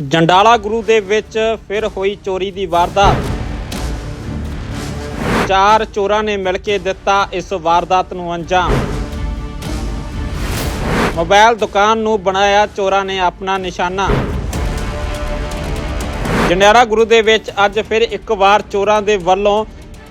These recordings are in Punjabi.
ਜੰਡਾਲਾ ਗੁਰੂ ਦੇ ਵਿੱਚ ਫਿਰ ਹੋਈ ਚੋਰੀ ਦੀ ਵਾਰਦਾਤ। ਚਾਰ ਚੋਰਾਂ ਨੇ ਮਿਲ ਕੇ ਦਿੱਤਾ ਇਸ ਵਾਰਦਾਤ ਨੂੰ ਅੰਜਾਮ। ਮੋਬਾਈਲ ਦੁਕਾਨ ਨੂੰ ਬਣਾਇਆ ਚੋਰਾਂ ਨੇ ਆਪਣਾ ਨਿਸ਼ਾਨਾ। ਜੰਡਿਆਲਾ ਗੁਰੂ ਦੇ ਵਿੱਚ ਅੱਜ ਫਿਰ ਇੱਕ ਵਾਰ ਚੋਰਾਂ ਦੇ ਵੱਲੋਂ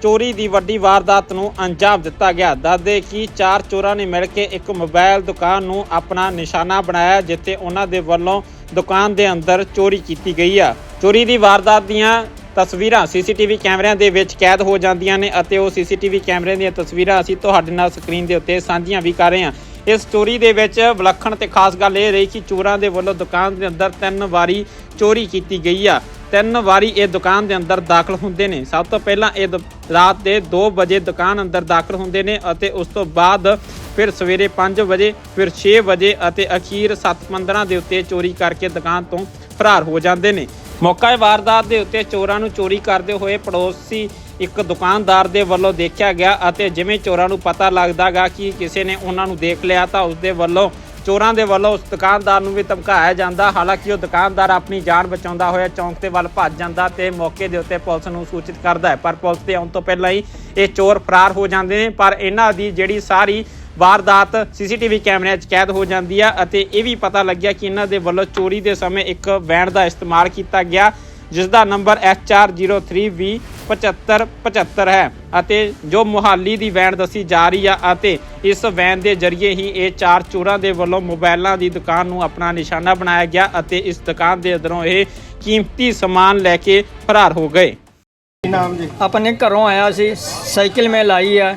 ਚੋਰੀ ਦੀ ਵੱਡੀ ਵਾਰਦਾਤ ਨੂੰ ਅੰਜਾਮ ਦਿੱਤਾ ਗਿਆ। ਦੱਸਦੇ ਕਿ ਚਾਰ ਚੋਰਾਂ ਨੇ ਮਿਲ ਕੇ ਇੱਕ ਮੋਬਾਈਲ ਦੁਕਾਨ ਨੂੰ ਆਪਣਾ ਨਿਸ਼ਾਨਾ ਬਣਾਇਆ, ਜਿੱਥੇ ਉਹਨਾਂ ਦੇ ਵੱਲੋਂ ਦੁਕਾਨ ਦੇ ਅੰਦਰ ਚੋਰੀ ਕੀਤੀ ਗਈ ਆ। ਚੋਰੀ ਦੀ ਵਾਰਦਾਤ ਦੀਆਂ ਤਸਵੀਰਾਂ ਸੀਸੀਟੀਵੀ ਕੈਮਰਿਆਂ ਦੇ ਵਿੱਚ ਕੈਦ ਹੋ ਜਾਂਦੀਆਂ ਨੇ ਅਤੇ ਉਹ ਸੀਸੀਟੀਵੀ ਕੈਮਰੇ ਦੀਆਂ ਤਸਵੀਰਾਂ ਅਸੀਂ ਤੁਹਾਡੇ ਨਾਲ ਸਕਰੀਨ ਦੇ ਉੱਤੇ ਸਾਂਝੀਆਂ ਵੀ ਕਰ ਰਹੇ ਹਾਂ। ਇਸ ਚੋਰੀ ਦੇ ਵਿੱਚ ਵਿਲੱਖਣ ਤੇ ਖਾਸ ਗੱਲ ਇਹ ਰਹੀ ਕਿ ਚੋਰਾਂ ਦੇ ਵੱਲੋਂ ਦੁਕਾਨ ਦੇ ਅੰਦਰ ਤਿੰਨ ਵਾਰੀ ਚੋਰੀ ਕੀਤੀ ਗਈ ਆ। ਤਿੰਨ ਵਾਰੀ ਇਹ ਦੁਕਾਨ ਦੇ ਅੰਦਰ ਦਾਖਲ ਹੁੰਦੇ ਨੇ। ਸਭ ਤੋਂ ਪਹਿਲਾਂ ਇਹ ਦ- ਰਾਤ ਦੇ 2 ਵਜੇ ਦੁਕਾਨ ਅੰਦਰ ਦਾਖਲ ਹੁੰਦੇ ਨੇ ਅਤੇ ਉਸ ਤੋਂ ਬਾਅਦ ਫਿਰ ਸਵੇਰੇ 5 ਵਜੇ, ਫਿਰ 6 ਵਜੇ ਅਤੇ ਅਖੀਰ 7:15 ਦੇ ਉੱਤੇ ਚੋਰੀ ਕਰਕੇ ਦੁਕਾਨ ਤੋਂ ਫਰਾਰ ਹੋ ਜਾਂਦੇ ਨੇ। ਮੌਕਾ ਵਾਰਦਾਤ ਦੇ ਉੱਤੇ ਚੋਰਾਂ ਨੂੰ ਚੋਰੀ ਕਰਦੇ ਹੋਏ ਪੜੋਸੀ ਇੱਕ ਦੁਕਾਨਦਾਰ ਦੇ ਵੱਲੋਂ ਦੇਖਿਆ ਗਿਆ ਅਤੇ ਜਿਵੇਂ ਚੋਰਾਂ ਨੂੰ ਪਤਾ ਲੱਗਦਾਗਾ ਕਿ ਕਿਸੇ ਨੇ ਉਹਨਾਂ ਨੂੰ ਦੇਖ ਲਿਆ ਤਾਂ ਉਸ ਦੇ ਵੱਲੋਂ ਚੋਰਾਂ ਦੇ ਵੱਲੋਂ ਉਸ ਦੁਕਾਨਦਾਰ ਨੂੰ ਵੀ ਧਮਕਾਇਆ ਜਾਂਦਾ। ਹਾਲਾਂਕਿ ਉਹ ਦੁਕਾਨਦਾਰ ਆਪਣੀ ਜਾਨ ਬਚਾਉਂਦਾ ਹੋਇਆ ਚੌਂਕ ਤੇ ਵੱਲ ਭੱਜ ਜਾਂਦਾ ਤੇ ਮੌਕੇ ਦੇ ਉੱਤੇ ਪੁਲਿਸ ਨੂੰ ਸੂਚਿਤ ਕਰਦਾ ਹੈ। ਪਰ ਪੁਲਿਸ ਦੇ ਆਉਣ ਤੋਂ ਪਹਿਲਾਂ ਹੀ ਇਹ ਚੋਰ ਫਰਾਰ ਹੋ ਜਾਂਦੇ ਨੇ। ਪਰ ਇਹਨਾਂ ਦੀ ਜਿਹੜੀ ਸਾਰੀ ਵਾਰਦਾਤ ਸੀਸੀਟੀਵੀ ਕੈਮਰਿਆਂ 'ਚ ਕੈਦ ਹੋ ਜਾਂਦੀ ਆ ਅਤੇ ਇਹ ਵੀ ਪਤਾ ਲੱਗਿਆ ਕਿ ਇਹਨਾਂ ਦੇ ਵੱਲੋਂ ਚੋਰੀ ਦੇ ਸਮੇਂ ਇੱਕ ਵੈਨ ਦਾ ਇਸਤੇਮਾਲ ਕੀਤਾ ਗਿਆ ਜਿਸ ਦਾ ਨੰਬਰ HR03V 7575 ਹੈ ਅਤੇ ਜੋ ਮੁਹਾਲੀ ਦੀ ਵੈਨ ਦੱਸੀ ਜਾ ਰਹੀ ਆ ਅਤੇ ਇਸ ਵੈਨ ਦੇ ਜ਼ਰੀਏ ਹੀ ਇਹ ਚਾਰ ਚੋਰਾਂ ਦੇ ਵੱਲੋਂ ਮੋਬਾਈਲਾਂ ਦੀ ਦੁਕਾਨ ਨੂੰ ਆਪਣਾ ਨਿਸ਼ਾਨਾ ਬਣਾਇਆ ਗਿਆ ਅਤੇ ਇਸ ਦੁਕਾਨ ਦੇ ਅੰਦਰੋਂ ਇਹ ਕੀਮਤੀ ਸਮਾਨ ਲੈ ਕੇ ਫਰਾਰ ਹੋ ਗਏ। ਕੀ ਨਾਮ ਜੀ? ਆਪਣੇ ਘਰੋਂ ਆਇਆ ਸੀ ਸਾਈਕਲ ਮੈਂ ਲਾਈ ਆ।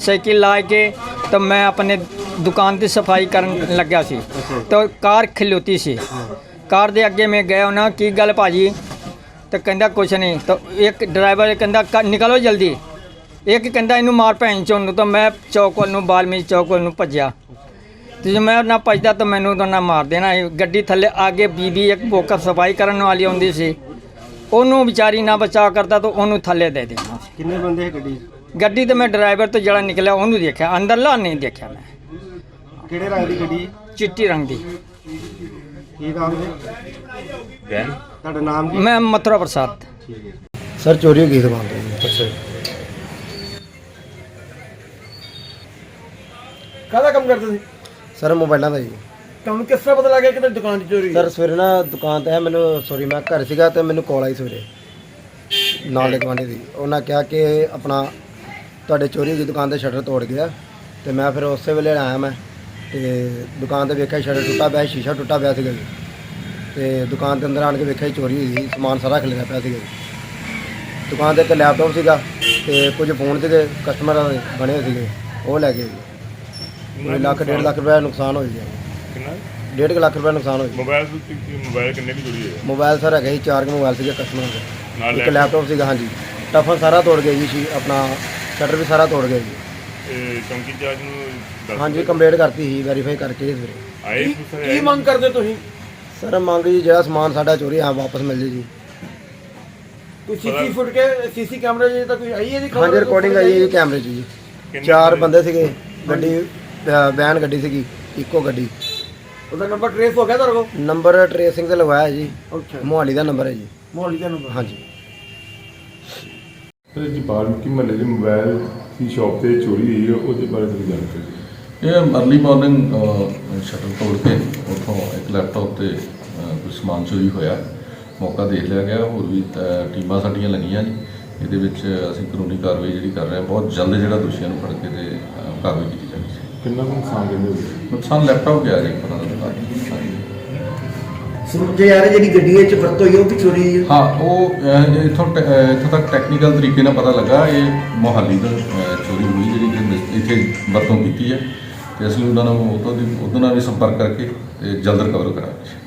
ਸਾਈਕਲ ਲਾ ਕੇ ਤਾਂ ਮੈਂ ਆਪਣੇ ਦੁਕਾਨ ਦੀ ਸਫ਼ਾਈ ਕਰਨ ਲੱਗਿਆ ਸੀ। ਤਾਂ ਕਾਰ ਖਲੋਤੀ ਸੀ। ਕਾਰ ਦੇ ਅੱਗੇ ਮੈਂ ਗਿਆ ਉਹਨਾਂ ਕੀ ਗੱਲ ਭਾਜੀ? ਤਾਂ ਕਹਿੰਦਾ ਕੁਛ ਨਹੀਂ। ਤਾਂ ਇੱਕ ਡਰਾਈਵਰ ਕਹਿੰਦਾ, "ਕ- ਨਿਕਲੋ ਜਲਦੀ। ਇੱਕ ਕਹਿੰਦਾ, ਇਹਨੂੰ ਮਾਰ ਭੈਣ ਚੋਂ ਨੂੰ। ਤਾਂ ਮੈਂ ਚੌਕ ਵੱਲ ਨੂੰ ਬਾਲਮੀ ਚੌਕ ਵੱਲ ਨੂੰ ਭੱਜਿਆ। ਤੇ ਜੇ ਮੈਂ ਨਾ ਭੱਜਦਾ, ਤਾਂ ਮੈਨੂੰ ਤਾਂ ਨਾ ਮਾਰ ਦੇਣਾ। ਸੀ। ਗੱਡੀ ਥੱਲੇ ਆਗੇ ਬੀਬੀ ਇੱਕ ਬੋਕਰ ਸਫ਼ਾਈ ਕਰਨ ਵਾਲੀ ਆਉਂਦੀ ਸੀ। ਉਹਨੂੰ ਵਿਚਾਰੀ ਨਾ ਬਚਾ ਕਰਦਾ, ਤਾਂ ਉਹਨੂੰ ਥੱਲੇ ਦੇ ਦੇਣਾ। ਕਿੰਨੇ ਬੰਦੇ ਹੈ ਗੱਡੀ 'ਚ? ਗੱਡੀ ਤੇ ਮੈਂ ਡਰਾਈਵਰ ਤੋਂ ਜਿਹੜਾ ਨਿਕਲਿਆ ਉਹਨੂੰ ਦੇਖਿਆ ਅੰਦਰਲਾ ਨਹੀਂ ਦੇਖਿਆ ਮੈਂ। ਕਿਹੜੇ ਰੰਗ ਦੀ ਗੱਡੀ? ਚਿੱਟੀ ਰੰਗ ਦੀ। ਕੀ ਨਾਮ ਜੀ? ਤੁਹਾਡਾ ਨਾਮ ਕੀ? ਮੈਂ ਮਥੁਰਾ ਪ੍ਰਸਾਦ। ਸਰ ਚੋਰੀ ਹੋ ਗਈ ਦੁਕਾਨ ਤੋਂ ਜੀ। ਅੱਛਾ ਕਾਹਦਾ ਕੰਮ ਕਰਦੇ ਸੀ? ਸਰ ਮੋਬਾਈਲਾਂ ਦਾ ਜੀ। ਤੁਹਾਨੂੰ ਕਿਸ ਤਰ੍ਹਾਂ ਪਤਾ ਲੱਗਿਆ ਕਿ ਤੁਹਾਡੀ ਦੁਕਾਨ 'ਚ ਚੋਰੀ ਹੋਈ? ਸਰ ਸਵੇਰੇ ਨਾ ਦੁਕਾਨ ਤੇ ਹੈ ਮੈਨੂੰ ਸੌਰੀ ਮੈਂ ਘਰ ਸੀਗਾ ਤੇ ਮੈਨੂੰ ਕਾਲ ਆਈ ਸਵੇਰੇ। ਨਾਲ ਦੇ ਦੁਕਾਨੇ ਦੀ। ਉਹਨਾਂ ਕਿਹਾ ਕਿ ਆਪਣਾ ਤੁਹਾਡੇ ਚੋਰੀ ਹੋ ਗਈ ਦੁਕਾਨ ਦੇ ਸ਼ਟਰ ਤੋੜ ਗਿਆ ਤੇ ਮੈਂ ਫਿਰ ਉਸੇ ਵੇਲੇ ਆਇਆ ਮੈਂ ਤੇ ਦੁਕਾਨ ਤੇ ਵੇਖਿਆ ਸ਼ਟਰ ਟੁੱਟਾ ਪਿਆ ਸ਼ੀਸ਼ਾ ਟੁੱਟਾ ਪਿਆ ਸੀਗਾ ਜੀ। ਤੇ ਦੁਕਾਨ ਦੇ ਅੰਦਰ ਆਣ ਕੇ ਵੇਖਿਆ ਜੀ ਚੋਰੀ ਹੋਈ ਸੀ ਸਮਾਨ ਸਾਰਾ ਖਿਲਰਿਆ ਪਿਆ ਸੀਗਾ ਜੀ। ਦੁਕਾਨ ਤੇ ਇੱਕ ਲੈਪਟਾਪ ਸੀਗਾ ਤੇ ਕੁਝ ਫੋਨ ਸੀਗੇ ਕਸਟਮਰਾਂ ਦੇ ਬਣੇ ਹੋਏ ਸੀਗੇ ਉਹ ਲੈ ਗਏ ਜੀ। ਕੋਈ ਲੱਖ ਡੇਢ ਲੱਖ ਰੁਪਏ ਦਾ ਨੁਕਸਾਨ ਹੋ ਗਿਆ। ਕਿੰਨਾ? ਡੇਢ ਕੁ ਲੱਖ ਰੁਪਏ ਦਾ ਨੁਕਸਾਨ ਹੋ ਗਿਆ। ਮੋਬਾਈਲ ਕੀ- ਮੋਬਾਈਲ ਕਿੰਨੇ ਦੀ ਜੁੜੀ ਹੈ ਮੋਬਾਈਲ ਸਰ ਹੈਗਾ ਸੀ ਚਾਰ ਕੁ ਮੋਬਾਈਲ ਸੀਗੇ ਕਸਟਮਰ ਦੇ। ਨਾਲ ਇੱਕ ਲੈ ਲੈਪਟਾਪ ਸੀਗਾ ਹਾਂਜੀ। ਟਫਨ ਸਾਰਾ ਤੋੜ ਗਏ ਜੀ ਸੀ ਆਪਣਾ ਸ਼ਟਰ ਵੀ ਸਾਰਾ ਤੋੜ ਗਏ ਜੀ। ਇਹ ਚੌਂਕੀ ਚਾਰਜ ਨੂੰ ਦੱਸ ਹਾਂਜੀ ਕੰਪਲੀਟ ਕਰਤੀ ਸੀ ਵੈਰੀਫਾਈ ਕਰਕੇ ਜੀ ਸਵੇਰੇ ਆਏ ਪੁੱਛ ਕੀ ਮੰਗ ਕਰਦੇ ਤੁਸੀਂ? ਸਰ ਮੰਗ ਜੀ ਜਿਹੜਾ ਸਮਾਨ ਸਾਡਾ ਚੋਰੀ ਆ ਵਾਪਸ ਮਿਲ ਜੇ ਜੀ। ਕੋਈ ਸੀਸੀ ਫੁੱਟ ਕੇ ਸੀਸੀ ਕੈਮਰੇ 'ਚ ਤਾਂ ਕੋਈ ਆਈ ਹੈ ਜੀ ਖਬਰ? ਹਾਂਜੀ ਰਿਕਾਰਡਿੰਗ ਆਈ ਹੈ ਜੀ ਕੈਮਰੇ 'ਚ ਜੀ। ਕਿੰਨੇ ਚਾਰ ਬੰਦੇ? ਸੀਗੇ ਗੱਡੀ ਵੈਨ ਗੱਡੀ ਸੀਗੀ ਇੱਕੋ ਗੱਡੀ। ਉਹਦਾ ਨੰਬਰ ਟ੍ਰੇਸ ਹੋ ਗਿਆ ਤੁਹਾਡੇ ਕੋਲ? ਨੰਬਰ ਟ੍ਰੇਸਿੰਗ ਤੇ ਲਗਵਾਇਆ ਜੀ। ਅੱਛਾ। ਮੋਹਾਲੀ ਦਾ ਨੰਬਰ ਹੈ ਜੀ। ਮੋਹਾਲੀ ਦਾ ਨੰਬਰ ਹਾਂਜੀ। ਸਰ ਜੀ ਬਾਲਮੀਕੀ ਮਹੱਲੇ ਦੇ ਮੋਬਾਈਲ ਦੀ ਸ਼ਾਪ ਤੇ ਚੋਰੀ ਹੋਈ ਹੈ ਉਹਦੇ ਬਾਰੇ ਤੁਸੀਂ ਜਾਣਕਾਰੀ ਦਿਓ। ਇਹ ਅਰਲੀ ਮਾਰਨਿੰਗ ਸ਼ਟਰ ਤੋੜ ਕੇ ਉੱਥੋਂ ਇੱਕ ਲੈਪਟਾਪ ਤੇ ਕੁਝ ਸਮਾਨ ਚੋਰੀ ਹੋਇਆ। ਮੌਕਾ ਦੇਖ ਲਿਆ ਗਿਆ ਹੋਰ ਵੀ ਟੀਮਾਂ ਸਾਡੀਆਂ ਲੱਗੀਆਂ ਨੇ ਇਹਦੇ ਵਿੱਚ ਅਸੀਂ ਕਾਨੂੰਨੀ ਕਾਰਵਾਈ ਜਿਹੜੀ ਕਰ ਰਹੇ ਹਾਂ ਬਹੁਤ ਜਲਦ ਜਿਹੜਾ ਦੋਸ਼ੀਆਂ ਨੂੰ ਫੜ ਕੇ ਤੇ ਕਾਰਵਾਈ ਕੀਤੀ ਜਾਵੇਗੀ ਕਿੰਨਾ ਨੁਕਸਾਨ ਹੋਗੇ ਨੁਕਸਾਨ ਲੈਪਟਾਪ ਗਿਆ ਜੀ ਪਤਾ ਲੱਗਾ ਹਾਂਜੀ ਸਮਝੇ ਯਾਰ ਜਿਹੜੀ ਗੱਡੀ 'ਚ ਵਰਤੋਂ ਹੋਈ ਉਹ ਵੀ ਚੋਰੀ ਹੋਈ ਹਾਂ ਉਹ ਅ, ਇੱਥੋਂ ਟੈ- ਅ, ਇੱਥੋਂ ਤੱਕ ਟੈਕਨੀਕਲ ਤਰੀਕੇ ਨਾਲ ਪਤਾ ਲੱਗਾ ਇਹ ਮੋਹਾਲੀ ਤੋਂ ਅ, ਚੋਰੀ ਹੋਈ ਜਿਹੜੀ ਕਿ ਇੱਥੇ ਵਰਤੋਂ ਕੀਤੀ ਹੈ ਤੇ ਅਸੀਂ ਉਹਨਾਂ ਨੂੰ ਉਦੋਂ ਦੀ ਉਹਦੇ ਨਾਲ ਵੀ ਸੰਪਰਕ ਕਰਕੇ ਇਹ ਜਲਦ ਰਿਕਵਰ ਕਰਾਂਗੇ।